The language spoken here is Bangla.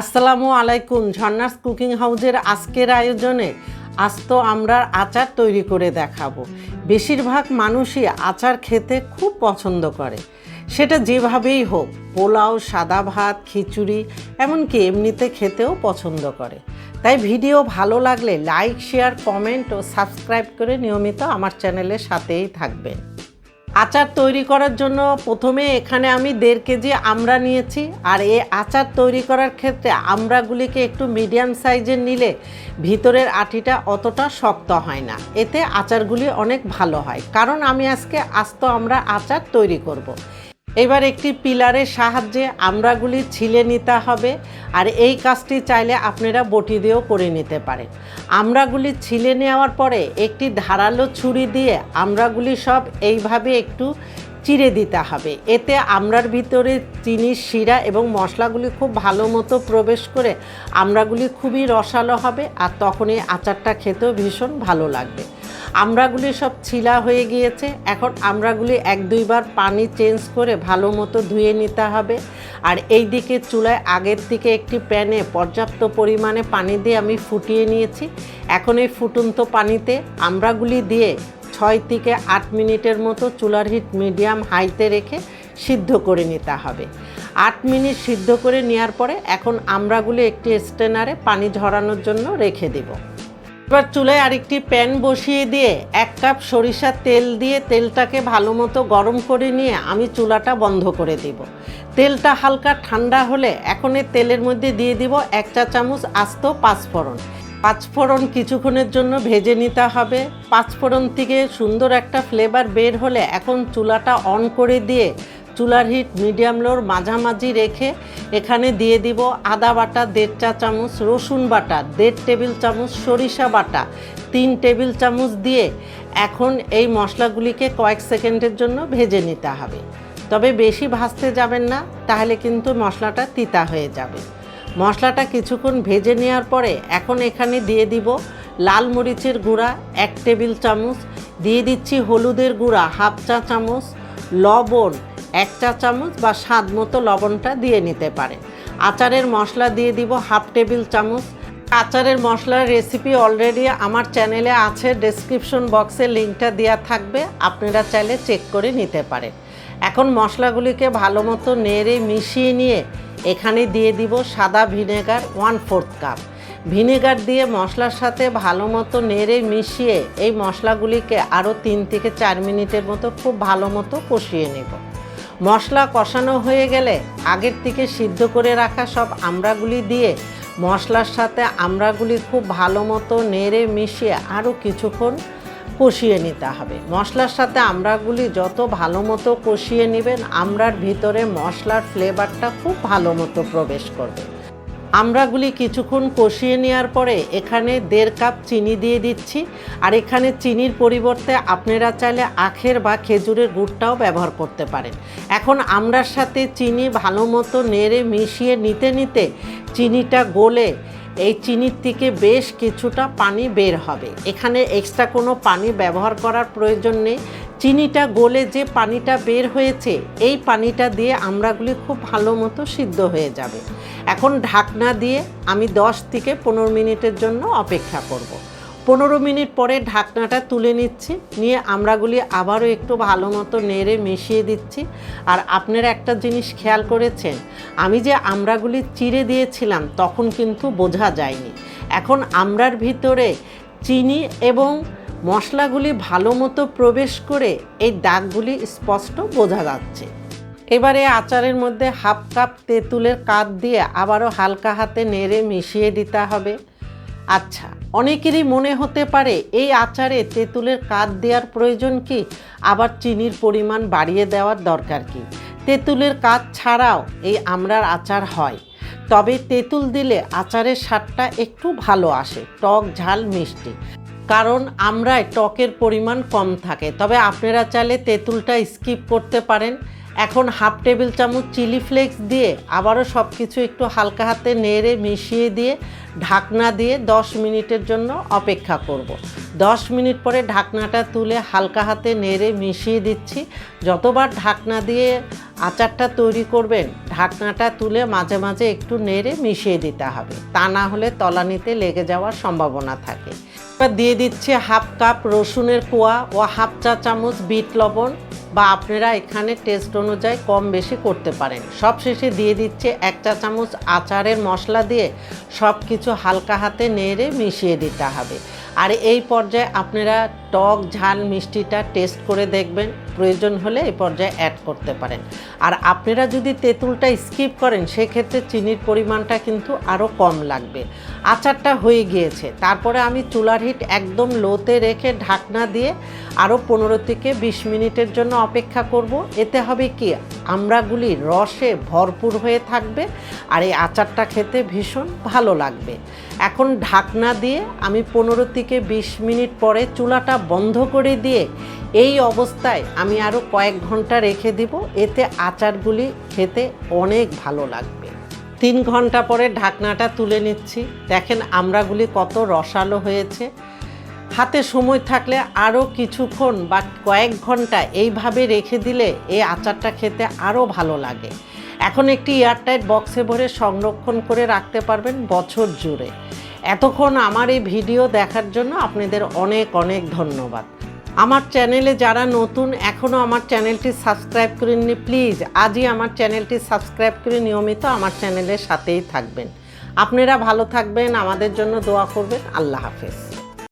আসসালামু আলাইকুম। ঝর্ণাস কুকিং হাউজের আজকের আয়োজনে আজ তো আমরা আচার তৈরি করে দেখাবো। বেশিরভাগ মানুষই আচার খেতে খুব পছন্দ করে। সেটা যেভাবেই হোক, পোলাও, সাদা ভাত, খিচুড়ি, এমনকি এমনিতে খেতেও পছন্দ করে। তাই ভিডিও ভালো লাগলে লাইক, শেয়ার, কমেন্ট ও সাবস্ক্রাইব করে নিয়মিত আমার চ্যানেলের সাথেই থাকবেন। আচার তৈরি করার জন্য প্রথমে এখানে আমি দেড় কেজি আমরা নিয়েছি। আর এই আচার তৈরি করার ক্ষেত্রে আমরাগুলিকে একটু মিডিয়াম সাইজের নিলে ভিতরের আটিটা অতটা শক্ত হয় না। এতে আচারগুলি অনেক ভালো হয়। কারণ আমি আজকে আস্ত আমরা আচার তৈরি করব। এবার একটি পিলারের সাহায্যে আমড়াগুলি ছিলে নিতে হবে আর এই কাজটি চাইলে আপনারা বটি দিয়েও করে নিতে পারেন। আমড়াগুলি ছিলে নেওয়ার পরে একটি ধারালো ছুরি দিয়ে আমড়াগুলি সব এইভাবে একটু চিড়ে দিতে হবে। এতে আমড়ার ভিতরে চিনির শিরা এবং মশলাগুলি খুব ভালো মতো প্রবেশ করে আমড়াগুলি খুবই রসালো হবে আর তখন এই আচারটা খেতেও ভীষণ ভালো লাগবে। আমড়াগুলি সব ছিলা হয়ে গিয়েছে। এখন আমড়াগুলি এক দুইবার পানি চেঞ্জ করে ভালো মতো ধুয়ে নিতে হবে। আর এই দিকে চুলায় আগের থেকে একটি প্যানে পর্যাপ্ত পরিমাণে পানি দিয়ে আমি ফুটিয়ে নিয়েছি। এখন এই ফুটন্ত পানিতে আমড়াগুলি দিয়ে ছয় থেকে আট মিনিটের মতো চুলার হিট মিডিয়াম হাইতে রেখে সিদ্ধ করে নিতে হবে। আট মিনিট সিদ্ধ করে নেওয়ার পরে এখন আমড়াগুলি একটি স্টেনারে পানি ঝরানোর জন্য রেখে দেবো। এবার চুলায় আরেকটি প্যান বসিয়ে দিয়ে এক কাপ সরিষার তেল দিয়ে তেলটাকে ভালো মতো গরম করে নিয়ে আমি চুলাটা বন্ধ করে দিব। তেলটা হালকা ঠান্ডা হলে এখন তেলের মধ্যে দিয়ে দিব এক চা চামচ আস্ত পাঁচফোড়ন। পাঁচফোড়ন কিছুক্ষণের জন্য ভেজে নিতে হবে। পাঁচফোড়ন থেকে সুন্দর একটা ফ্লেভার বের হলে এখন চুলাটা অন করে দিয়ে চুলার হিট মিডিয়াম লোর মাঝামাঝি রেখে এখানে দিয়ে দিব আদা বাটা, দেড় চা চামচ রসুন বাটা, দেড় টেবিল চামচ সরিষা বাটা, তিন টেবিল চামচ দিয়ে এখন এই মশলাগুলিকে কয়েক সেকেন্ডের জন্য ভেজে নিতে হবে। তবে বেশি ভাজতে যাবেন না, তাহলে কিন্তু মশলাটা তিতা হয়ে যাবে। মশলাটা কিছুক্ষণ ভেজে নেওয়ার পরে এখন এখানে দিয়ে দিব লাল মরিচের গুঁড়া, এক টেবিল চামচ, দিয়ে দিচ্ছি হলুদের গুঁড়া, হাফ চা চামচ, লবণ এক চা চামচ বা স্বাদ মতো লবণটা দিয়ে নিতে পারে। আচারের মশলা দিয়ে দিব হাফ টেবিল চামচ। আচারের মশলার রেসিপি অলরেডি আমার চ্যানেলে আছে, ডেসক্রিপশন বক্সে লিঙ্কটা দেওয়া থাকবে, আপনারা চাইলে চেক করে নিতে পারেন। এখন মশলাগুলিকে ভালো মতো নেড়ে মিশিয়ে নিয়ে এখানে দিয়ে দিব সাদা vinegar one fourth cup. Vinegar দিয়ে মশলার সাথে ভালো মতো নেড়ে মিশিয়ে এই মশলাগুলিকে আরও তিন থেকে চার মিনিটের মতো খুব ভালো মতো কষিয়ে নেব। মশলা কষানো হয়ে গেলে আগের থেকে সিদ্ধ করে রাখা সব আমড়াগুলি দিয়ে মশলার সাথে আমড়াগুলি খুব ভালো মতো নেড়ে মিশিয়ে আরও কিছুক্ষণ কষিয়ে নিতে হবে। মশলার সাথে আমড়াগুলি যত ভালো মতো কষিয়ে নেবেন, আমড়ার ভিতরে মশলার ফ্লেভারটা খুব ভালো মতো প্রবেশ করবে। আমড়াগুলি কিছুক্ষণ কষিয়ে নেওয়ার পরে এখানে দেড় কাপ চিনি দিয়ে দিচ্ছি। আর এখানে চিনির পরিবর্তে আপনারা চাইলে আখের বা খেজুরের গুড়টাও ব্যবহার করতে পারেন। এখন আমড়ার সাথে চিনি ভালো মতো নেড়ে মিশিয়ে নিতে নিতে চিনিটা গলে এই চিনির থেকে বেশ কিছুটা পানি বের হবে। এখানে এক্সট্রা কোনো পানি ব্যবহার করার প্রয়োজন নেই। চিনিটা গলে যে পানিটা বের হয়েছে, এই পানিটা দিয়ে আমড়াগুলি খুব ভালো মতো সিদ্ধ হয়ে যাবে। এখন ঢাকনা দিয়ে আমি 10 থেকে পনেরো মিনিটের জন্য অপেক্ষা করব। পনেরো মিনিট পরে ঢাকনাটা তুলে নিচ্ছি, নিয়ে আমড়াগুলি আবারও একটু ভালো মতো নেড়ে মিশিয়ে দিচ্ছি। আর আপনারা একটা জিনিস খেয়াল করেছেন, আমি যে আমড়াগুলি চিড়ে দিয়েছিলাম তখন কিন্তু বোঝা যায়নি। এখন আমড়ার ভিতরে চিনি এবং মশলাগুলি ভালো মতো প্রবেশ করে এই দাগগুলি স্পষ্ট বোঝা যাচ্ছে। এবারে আচারের মধ্যে হাফ কাপ তেঁতুলের কাপ দিয়ে আবারও হালকা হাতে নেড়ে মিশিয়ে দিতে হবে। আচ্ছা অনেকেরই মনে হতে পারে এই আচারে তেঁতুলের কাঠ দেওয়ার প্রয়োজন কি? আবার চিনির পরিমাণ বাড়িয়ে দেওয়ার দরকার কি? তেঁতুলের কাঠ ছাড়াও এই আমড়ার আচার হয়। তবে তেঁতুল দিলে আচারের স্বাদটা একটু ভালো আসে, টক, ঝাল, মিষ্টি। কারণ আমরায় টকের পরিমাণ কম থাকে। তবে আপনারা চাইলে তেঁতুলটা স্কিপ করতে পারেন। এখন হাফ টেবিল চামচ চিলি ফ্লেক্স দিয়ে আবারও সব কিছু একটু হালকা হাতে নেড়ে মিশিয়ে দিয়ে ঢাকনা দিয়ে 10 মিনিটের জন্য অপেক্ষা করব। 10 মিনিট পরে ঢাকনাটা তুলে হালকা হাতে নেড়ে মিশিয়ে দিচ্ছি। যতবার ঢাকনা দিয়ে আচারটা তৈরি করবেন ঢাকনাটা তুলে মাঝে মাঝে একটু নেড়ে মিশিয়ে দিতে হবে। তা না হলে তলানিতে লেগে যাওয়ার সম্ভাবনা থাকে। এবার দিয়ে দিচ্ছে হাফ কাপ রসুনের কোয়া ও হাফ চা চামচ বিট লবণ। বা আপনারা এখানে টেস্ট অনুযায়ী কম বেশি করতে পারেন। সব শেষে দিয়ে দিচ্ছে এক চা চামচ আচারের মশলা দিয়ে সব কিছু হালকা হাতে নেড়ে মিশিয়ে দিতে হবে। আর এই পর্যায়ে আপনারা টক, ঝাল, মিষ্টিটা টেস্ট করে দেখবেন। প্রয়োজন হলে এই পর্যায়ে অ্যাড করতে পারেন। আর আপনারা যদি তেঁতুলটা স্কিপ করেন, সেক্ষেত্রে চিনির পরিমাণটা কিন্তু আরও কম লাগবে। আচারটা হয়ে গিয়েছে। তারপরে আমি চুলার হিট একদম লোতে রেখে ঢাকনা দিয়ে আরও পনেরো থেকে বিশ মিনিটের জন্য অপেক্ষা করব। এতে হবে কি? আমড়াগুলি রসে ভরপুর হয়ে থাকবে আর এই আচারটা খেতে ভীষণ ভালো লাগবে। এখন ঢাকনা দিয়ে আমি পনেরো থেকে বিশ মিনিট পরে চুলাটা বন্ধ করে দিয়ে এই অবস্থায় আমি আরও কয়েক ঘণ্টা রেখে দিব। এতে আচারগুলি খেতে অনেক ভালো লাগবে। তিন ঘণ্টা পরে ঢাকনাটা তুলে নিচ্ছি। দেখেন আমড়াগুলি কত রসালো হয়েছে। হাতে সময় থাকলে আরও কিছুক্ষণ বা কয়েক ঘণ্টা এইভাবে রেখে দিলে এই আচারটা খেতে আরও ভালো লাগে। এখন একটি এয়ারটাইট বক্সে ভরে সংরক্ষণ করে রাখতে পারবেন বছর জুড়ে। এতক্ষণ আমার এই ভিডিও দেখার জন্য আপনাদের অনেক অনেক ধন্যবাদ। আমার চ্যানেলে যারা নতুন, এখনও আমার চ্যানেলটি সাবস্ক্রাইব করেননি, প্লিজ আজই আমার চ্যানেলটি সাবস্ক্রাইব করে নিয়মিত আমার চ্যানেলের সাথেই থাকবেন। আপনারা ভালো থাকবেন, আমাদের জন্য দোয়া করবেন। আল্লাহ হাফেজ।